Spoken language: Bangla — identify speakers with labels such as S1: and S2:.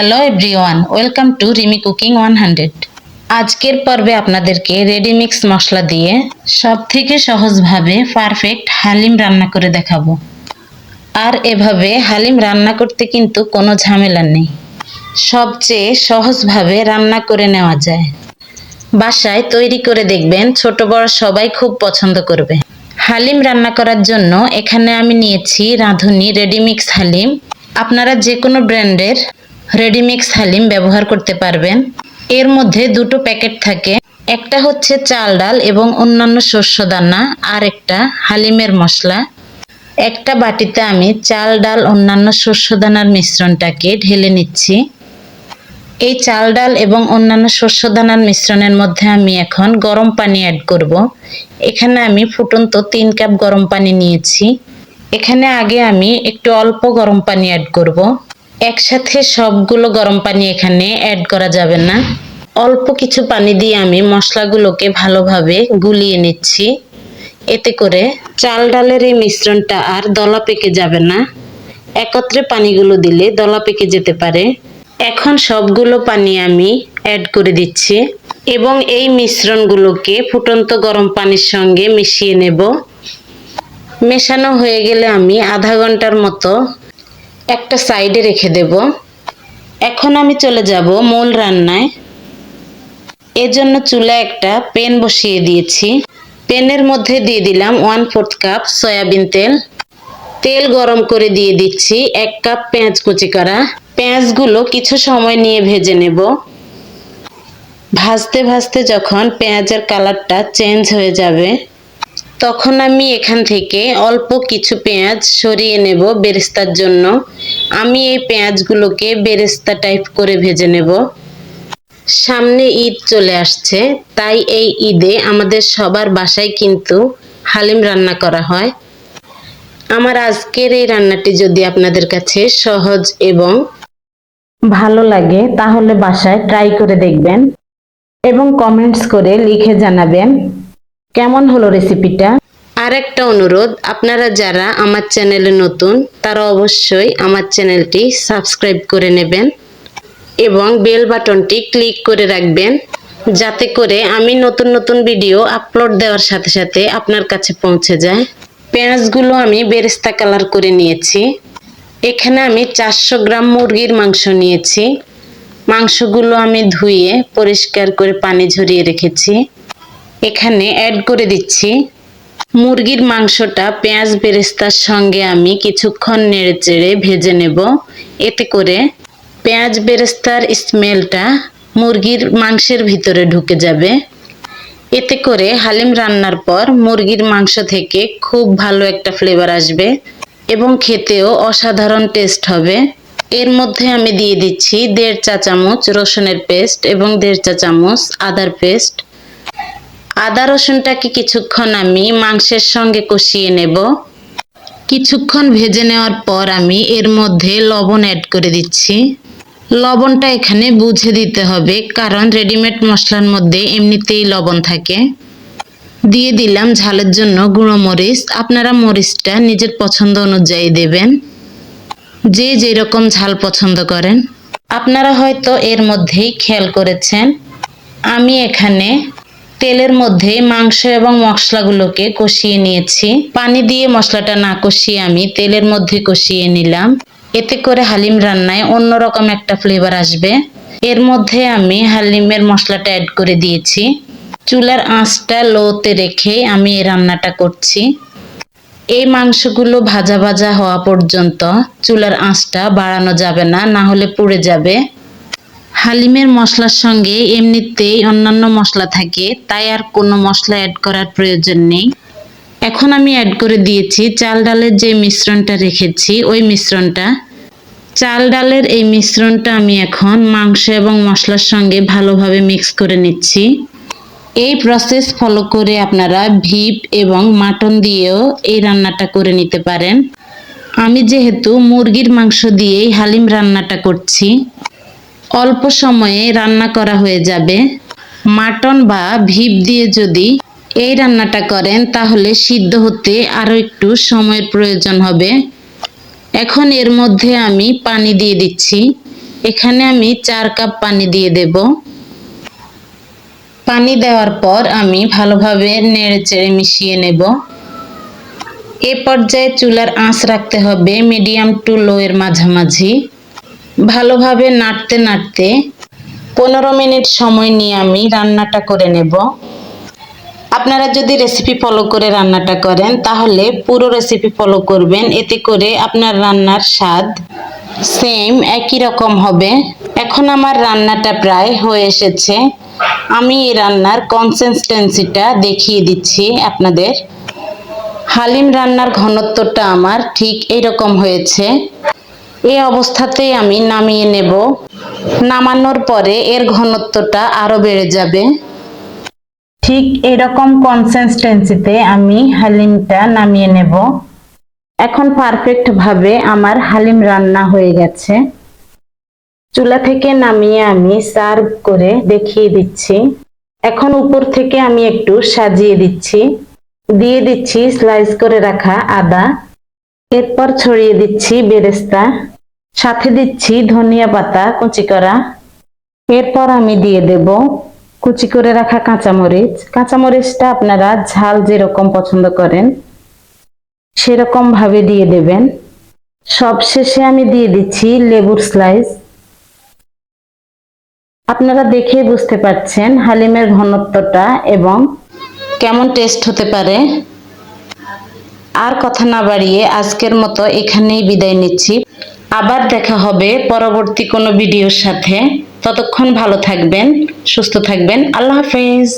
S1: Hello everyone, welcome to Rimi cooking one hundred আজকের পর্বে আপনাদেরকে রেডি মিক্স মশলা দিয়ে সব থেকে সহজভাবে পারফেক্ট হালিম রান্না করে দেখাবো। আর এভাবে হালিম রান্না করতে কিন্তু কোনো ঝামেলা নেই। সবচেয়ে সহজভাবে রান্না করে নেওয়া যায়। বাসায় তৈরি করে দেখবেন ছোট বড় সবাই খুব পছন্দ করবে। হালিম রান্না করার জন্য এখানে আমি নিয়েছি রাঁধুনি রেডিমিক্স হালিম। আপনারা যে কোনো ব্র্যান্ডের রেডিমিক্স হালিম ব্যবহার করতে পারবেন। এর মধ্যে দুটো প্যাকেট থাকে। একটা হচ্ছে চাল ডাল এবং অন্যান্য শস্য দানা, আর একটা হালিমের মশলা। একটা বাটিতে আমি চাল ডাল, অন্যান্য শস্য দানার মিশ্রণটাকে ঢেলে নিচ্ছি। এই চাল ডাল এবং অন্যান্য শস্য দানার মিশ্রণের মধ্যে আমি এখন গরম পানি অ্যাড করব। এখানে আমি ফুটন্ত তিন কাপ গরম পানি নিয়েছি। এখানে আগে আমি একটু অল্প গরম পানি অ্যাড করব। একসাথে সবগুলো গরম পানি এখানে অ্যাড করা যাবে না। অল্প কিছু পানি দিয়ে আমি মশলাগুলোকে ভালোভাবে গুলিয়ে নিচ্ছি। এতে করে চাল ডালের এই মিশ্রণটা আর দলা পেকে যাবে না। একত্রে পানিগুলো দিলে দলা পেকে যেতে পারে। এখন সবগুলো পানি আমি অ্যাড করে দিচ্ছি এবং এই মিশ্রণগুলোকে ফুটন্ত গরম পানির সঙ্গে মিশিয়ে নেব। মেশানো হয়ে গেলে আমি আধা ঘণ্টার মতো একটা সাইডে রেখে দেব। এখন আমি চলে যাব মূল রান্নায়। এজন্য চুলা একটা প্যান বসিয়ে দিয়েছি। প্যানের মধ্যে দিয়ে দিলাম ওয়ান ফোর্থ কাপ সয়াবিন তেল। তেল গরম করে দিয়ে দিচ্ছি এক কাপ পেঁয়াজ কুচি করা। পেঁয়াজগুলো কিছু সময় নিয়ে ভেজে নেব। ভাজতে ভাজতে যখন পেঁয়াজের কালারটা চেঞ্জ হয়ে যাবে তখন আমি এখান থেকে অল্প কিছু পেঁয়াজ সরিয়ে নেব বেরেস্তার জন্য। আমি এই পেঁয়াজগুলোকে বেরেস্তা টাইপ করে ভেজে নেব। সামনে ঈদ চলে আসছে, তাই এই ঈদে আমাদের সবার বাসায় কিন্তু হালিম রান্না করা হয়। আমার আজকের এই রান্নাটি যদি আপনাদের কাছে সহজ এবং ভালো লাগে, তাহলে বাসায় ট্রাই করে দেখবেন এবং কমেন্টস করে লিখে জানাবেন। কেমন হলো রেসিপিটা আর একটা অনুরোধ, আপনারা যারা আমার চ্যানেলে নতুন, তারা অবশ্যই আমার চ্যানেলটি সাবস্ক্রাইব করে নেবেন এবং বেল বাটনটি ক্লিক করে রাখবেন, যাতে করে আমি নতুন নতুন ভিডিও আপলোড দেওয়ার সাথে সাথে আপনার কাছে পৌঁছে যায়। পেঁয়াজগুলো আমি বেরেস্তা কালার করে নিয়েছি। এখানে আমি চারশো গ্রাম মুরগির মাংস নিয়েছি। মাংসগুলো আমি ধুয়ে পরিষ্কার করে পানি ঝরিয়ে রেখেছি। এখানে অ্যাড করে দিচ্ছি। মুরগির মাংসটা পেঁয়াজ বেরেস্তার সঙ্গে আমি কিছুক্ষণ নেড়ে চেড়ে ভেজে নেব। এতে করে পেঁয়াজ বেরেস্তার স্মেলটা মুরগির মাংসের ভিতরে ঢুকে যাবে। এতে করে হালিম রান্নার পর মুরগির মাংস থেকে খুব ভালো একটা ফ্লেভার আসবে এবং খেতেও অসাধারণ টেস্ট হবে। এর মধ্যে আমি দিয়ে দিচ্ছি দেড় চা চামচ রসুনের পেস্ট এবং দেড় চা চামচ আদার পেস্ট আদা রসুনটাকে কিছুক্ষণ আমি মাংসের সঙ্গে কষিয়ে নেব। কিছুক্ষণ ভেজে নেওয়ার পর আমি এর মধ্যে লবণ অ্যাড করে দিচ্ছি। লবণটা এখানে বুঝে দিতে হবে, কারণ রেডিমেড মশলার মধ্যে এমনিতেই লবণ থাকে। দিয়ে দিলাম ঝালের জন্য গুঁড়ো মরিচ। আপনারা মরিচটা নিজের পছন্দ অনুযায়ী দেবেন। যে যেরকম ঝাল পছন্দ করেন। আপনারা হয়তো এর মধ্যেই খেয়াল করেছেন, আমি এখানে তেলের মধ্যে মাংস এবং মশলাগুলোকে কষিয়ে নিয়েছি। পানি দিয়ে মশলাটা না কষিয়ে আমি তেলের মধ্যে কষিয়ে নিলাম। এতে করে হালিম রান্নায় অন্যরকম একটা ফ্লেভার আসবে। এর মধ্যে আমি হালিমের মশলাটা অ্যাড করে দিয়েছি। চুলার আঁচটা লোতে রেখে আমি এই রান্নাটা করছি। এই মাংসগুলো ভাজা ভাজা হওয়া পর্যন্ত চুলার আঁচটা বাড়ানো যাবে না না হলে পুড়ে যাবে। হালিমের মশলার সঙ্গে এমনিতেই অন্যান্য মশলা থাকে, তাই আর কোনো মশলা অ্যাড করার প্রয়োজন নেই। এখন আমি অ্যাড করে দিয়েছি চাল ডালের যে মিশ্রণটা রেখেছি, ওই মিশ্রণটা। চাল ডালের এই মিশ্রণটা আমি এখন মাংস এবং মশলার সঙ্গে ভালোভাবে মিক্স করে নিচ্ছি। এই প্রসেস ফলো করে আপনারা ভিপ এবং মাটন দিয়েও এই রান্নাটা করে নিতে পারেন। আমি যেহেতু মুরগির মাংস দিয়েই হালিম রান্নাটা করছি অল্প সময়ে রান্না করা হয়ে যাবে। মাটন বা ভিপ দিয়ে যদি এই রান্নাটা করেন, তাহলে সিদ্ধ হতে আরও একটু সময়ের প্রয়োজন হবে। এখন এর মধ্যে আমি পানি দিয়ে দিচ্ছি। এখানে আমি চার কাপ পানি দিয়ে দেব। পানি দেওয়ার পর আমি ভালোভাবে নেড়ে চেড়ে মিশিয়ে নেব। এ পর্যায়ে চুলার আঁচ রাখতে হবে মিডিয়াম টু লো এর মাঝামাঝি। ভালোভাবে নাড়তে নাড়তে পনেরো মিনিট সময় নিয়ে আমি রান্নাটা করে নেব। আপনারা যদি রেসিপি ফলো করে রান্নাটা করেন, তাহলে পুরো রেসিপি ফলো করবেন। এতে করে আপনার রান্নার স্বাদ সেম একই রকম হবে। এখন আমার রান্নাটা প্রায় হয়ে এসেছে। আমি এই রান্নার কনসিস্টেন্সিটা দেখিয়ে দিচ্ছি আপনাদের। হালিম রান্নার ঘনত্বটা আমার ঠিক এইরকম হয়েছে। এই অবস্থাতেই আমি নামিয়ে নেব। নামানোর পরে এর ঘনত্বটা আরও বেড়ে যাবে। ঠিক এরকম কনসিস্টেন্সিতে আমি হালিমটা নামিয়ে নেব। এখন পারফেক্ট ভাবে আমার হালিম রান্না হয়ে গেছে। চুলা থেকে নামিয়ে আমি সার্ভ করে দেখিয়ে দিচ্ছি। এখন উপর থেকে আমি একটু সাজিয়ে দিচ্ছি। দিয়ে দিচ্ছি স্লাইস করে রাখা আদা। এরপর ছড়িয়ে দিচ্ছি বেরেস্তা, সাথে দিচ্ছি ধনিয়া পাতা, কুচি করা। এরপর আমি দিয়ে দেব কুচি করে রাখা কাঁচামরিচ। কাঁচামরিচটা আপনারা ঝাল যেরকম পছন্দ করেন সেরকম ভাবে দিয়ে দেবেন। সবশেষে আমি দিয়ে দিচ্ছি লেবুর স্লাইস। আপনারা দেখে বুঝতে পারছেন হালিমের ঘনত্বটা এবং কেমন টেস্ট হতে পারে। আর কথা না বাড়িয়ে আজকের মতো এখানেই বিদায় নিচ্ছি। আবার দেখা হবে পরবর্তী কোনো ভিডিওর সাথে। ততক্ষণ ভালো থাকবেন, সুস্থ থাকবেন। আল্লাহ হাফেজ।